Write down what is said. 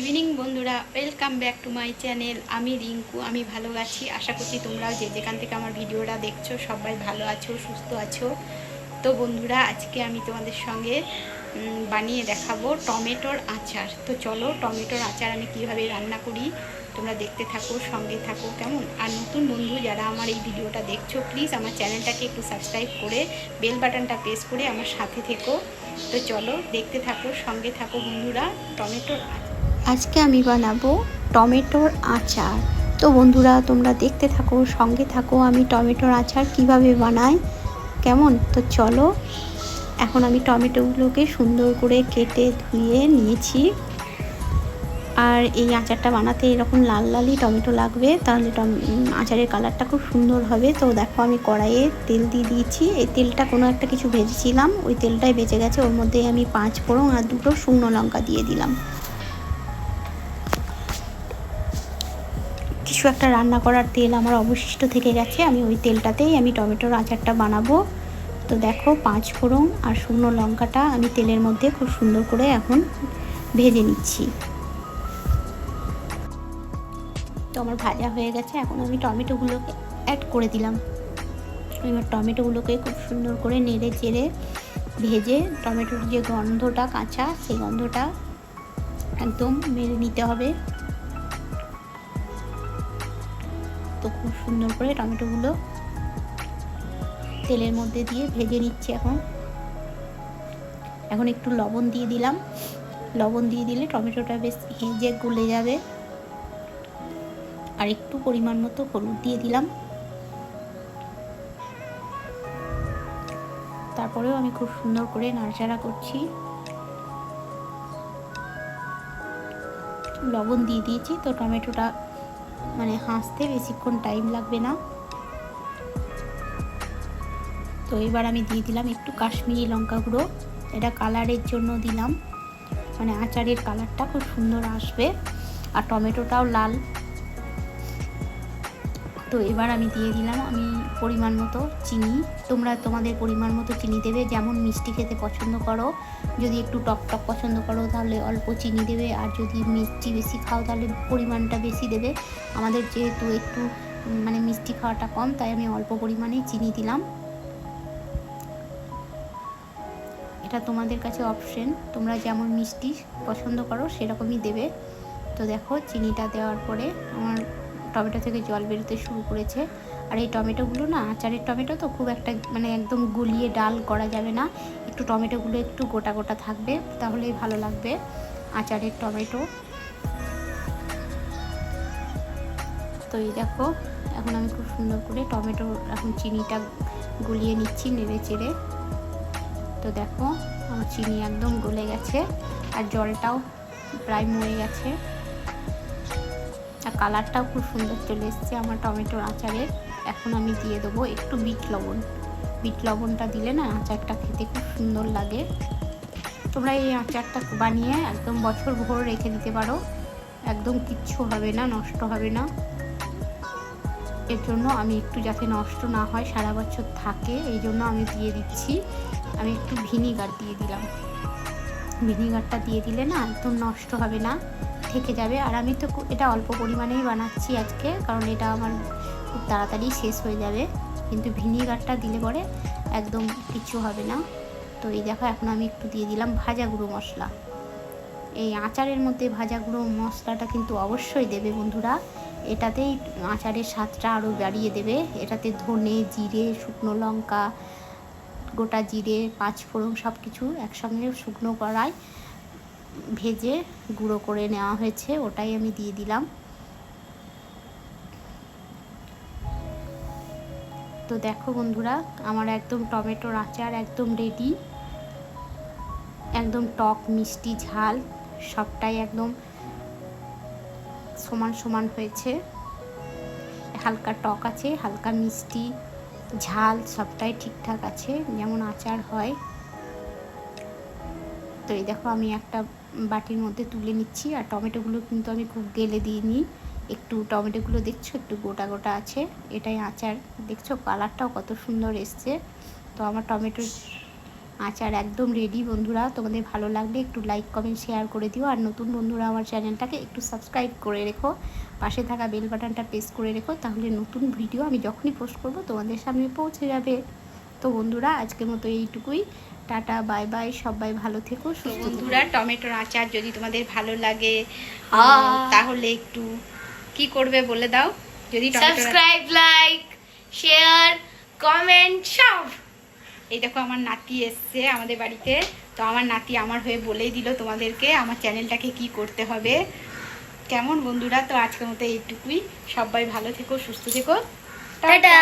Evening বন্ধুরা welcome back to my channel আমি রিঙ্কু, আমি ভালো আছি আশা করছি তোমরাও যে যেখান থেকে আমার ভিডিওটা দেখছ, সবাই ভালো আছো, সুস্থ আছো। তো বন্ধুরা, আজকে আমি তোমাদের সঙ্গে বানিয়ে দেখাবো টমেটোর আচার। তো চলো, টমেটোর আচার আমি কীভাবে রান্না করি, তোমরা দেখতে থাকো, সঙ্গে থাকো, কেমন? আর নতুন বন্ধু যারা আমার এই ভিডিওটা দেখছ প্লিজ আমার চ্যানেলটাকে একটু সাবস্ক্রাইব করে বেল বাটনটা প্রেস করে আমার সাথে থেকো। তো চলো, দেখতে থাকো, সঙ্গে থাকো বন্ধুরা, টমেটোর আজকে আমি বানাবো টমেটোর আচার। তো বন্ধুরা, তোমরা দেখতে থাকো, সঙ্গে থাকো আমি টমেটোর আচার কীভাবে বানাই। কেমন? তো চলো, এখন আমি টমেটোগুলোকে সুন্দর করে কেটে ধুয়ে নিয়েছি। আর এই আচারটা বানাতে এরকম লাল লালই টমেটো লাগবে, তাহলে টম- আচারের কালারটা খুব সুন্দর হবে। তো দেখো, আমি কড়াইয়ে তেল দিয়ে দিয়েছি। এই তেলটা কোনো একটা কিছু ভেজেছিলাম, ওই তেলটাই বেঁচে গেছে। ওর মধ্যে আমি পাঁচ ফোড়ন আর দুটো শুকনো লঙ্কা দিয়ে দিলাম। কিছু একটা রান্না করার তেল আমার অবশিষ্ট থেকে গেছে, আমি ওই তেলটাতেই আমি টমেটোর আচারটা বানাবো। তো দেখো পাঁচ ফোড়ন আর শুকনো লঙ্কাটা আমি তেলের মধ্যে খুব সুন্দর করে এখন ভেজে নিচ্ছি। তো আমার ভাজা হয়ে গেছে, এখন আমি টমেটোগুলোকে অ্যাড করে দিলাম। এবার টমেটোগুলোকে খুব সুন্দর করে নেড়ে চেড়ে ভেজে টমেটোর যে গন্ধটা কাঁচা, সেই গন্ধটা একদম মেরে নিতে হবে। তো খুব সুন্দর করে টমেটোগুলো তেলের মধ্যে দিয়ে ভেজে নিচ্ছি এখন। এখন একটু লবণ দিয়ে দিলাম। লবণ দিয়ে দিলে টমেটোটা বেশ হেজে গলে যাবে। আর একটু পরিমাণ মতো হলুদ দিয়ে দিলাম। তারপরেও আমি খুব সুন্দর করে নাড়াচাড়া করছি। লবণ দিয়ে দিয়েছি, তো টমেটোটা মানে হাসতে বেশিক্ষণ টাইম লাগবে না। তো এবার আমি দিয়ে দিলাম একটু কাশ্মীরি লঙ্কা গুঁড়ো। এটা কালারের জন্য দিলাম। মানে আচারের কালারটা খুব সুন্দর আসবে। আর টমেটোটাও লাল। তো এবার আমি দিয়ে দিলাম আমি পরিমাণ মতো চিনি। তোমরা তোমাদের পরিমাণ মতো চিনি দেবে, যেমন মিষ্টি খেতে পছন্দ করো। যদি একটু টক টক পছন্দ করো, তাহলে অল্প চিনি দেবে। আর যদি মিষ্টি বেশি খাও, তাহলে পরিমাণটা বেশি দেবে। আমাদের যেহেতু একটু মানে মিষ্টি খাওয়াটা কম, তাই আমি অল্প পরিমাণে চিনি দিলাম। এটা তোমাদের কাছে অপশন তোমরা যেমন মিষ্টি পছন্দ করো, সেরকমই দেবে। তো দেখো, চিনিটা দেওয়ার পরে আমার টমেটো থেকে জল বেরোতে শুরু করেছে। আর এই টমেটোগুলো না, আচারের টমেটো তো খুব একটা মানে একদম গুলিয়ে ডাল করা যাবে না। একটু টমেটোগুলো একটু গোটা গোটা থাকবে, তাহলেই ভালো লাগবে আচারের টমেটো। তো এই দেখো, এখন আমি খুব সুন্দর করে টমেটো, এখন চিনিটা গুলিয়ে নিচ্ছি নেড়ে চেড়ে। তো দেখো, আমার চিনি একদম গলে গেছে, আর জলটাও প্রায় মরে গেছে। আর কালারটাও খুব সুন্দর চলে এসছে আমার টমেটোর আচারে। এখন আমি দিয়ে দেবো একটু বিট লবণ। বিট লবণটা দিলে না আচারটা খেতে খুব সুন্দর লাগে। তোমরা এই আচারটা বানিয়ে একদম বছর ভোর রেখে দিতে পারো। একদম কিচ্ছু হবে না, নষ্ট হবে না। এর জন্য আমি একটু যাতে নষ্ট না হয়, সারা বছর থাকে, এই জন্য আমি দিয়ে দিচ্ছি। আমি একটু ভিনিগার দিয়ে দিলাম। ভিনিগারটা দিয়ে দিলে না একদম নষ্ট হবে না, থেকে যাবে। আর আমি তো এটা অল্প পরিমাণেই বানাচ্ছি আজকে, কারণ এটা আমার খুব তাড়াতাড়ি শেষ হয়ে যাবে। কিন্তু ভিনিগারটা দিলে পরে একদম কিছু হবে না। তো এই দেখো, এখন আমি একটু দিয়ে দিলাম ভাজা গুঁড়ো মশলা। এই আচারের মধ্যে ভাজা গুঁড়ো মশলাটা কিন্তু অবশ্যই দেবে বন্ধুরা। এটাতেই আচারের স্বাদটা আরও বাড়িয়ে দেবে। এটাতে ধনে, জিরে, শুকনো লঙ্কা গোটা জিরে, পাঁচ ফোড়ন সব কিছু একসঙ্গে শুকনো কড়াই ভেজে গুঁড়ো করে নেওয়া হয়েছে, ওটাই আমি দিয়ে দিলাম। তো দেখো বন্ধুরা, আমার একদম টমেটোর আচার একদম রেডি একদম টক, মিষ্টি, ঝাল, সবটাই একদম সমান সমান হয়েছে। হালকা টক আছে, হালকা মিষ্টি। ঝাল সবটাই ঠিকঠাক আছে, যেমন আচার হয়। তো এই দেখো আমি একটা বাটির মধ্যে তুলে নিচ্ছি, আর টমেটোগুলো কিন্তু আমি খুব গেলে দিইনি। একটু টমেটোগুলো দেখছ? একটু গোটা গোটা আছে। এটাই আচার। দেখছ? কালারটাও কত সুন্দর এসছে। তো আমার টমেটোর আচার একদম রেডি বন্ধুরা। তোমাদের ভালো লাগলে একটু লাইক কমেন্ট শেয়ার করে দিও। আর নতুন বন্ধুরা আমার চ্যানেলটাকে একটু সাবস্ক্রাইব করে রেখো। পাশে থাকা বেল বাটনটা প্রেস করে রেখো তাহলে নতুন ভিডিও আমি যখনই পোস্ট করব তোমাদের সামনে পৌঁছে যাবে। তো বন্ধুরা আজকের মতো এইটুকুই। টাটা বাই বাই সবাই ভালো থেকো বন্ধুরা টমেটোর আচার যদি তোমাদের ভালো লাগে। তাহলে একটু কি করবে বলে দাও? যদি সাবস্ক্রাইব লাইক শেয়ার কমেন্ট সব। এই দেখো আমার নাতি এসছে আমাদের বাড়িতে। তো আমার নাতি আমার হয়ে বলেই দিল তোমাদেরকে আমার চ্যানেলটাকে কি করতে হবে। কেমন বন্ধুরা? তো আজকের মতো এইটুকুই। সবাই ভালো থেকো সুস্থ থেকো। টাটা।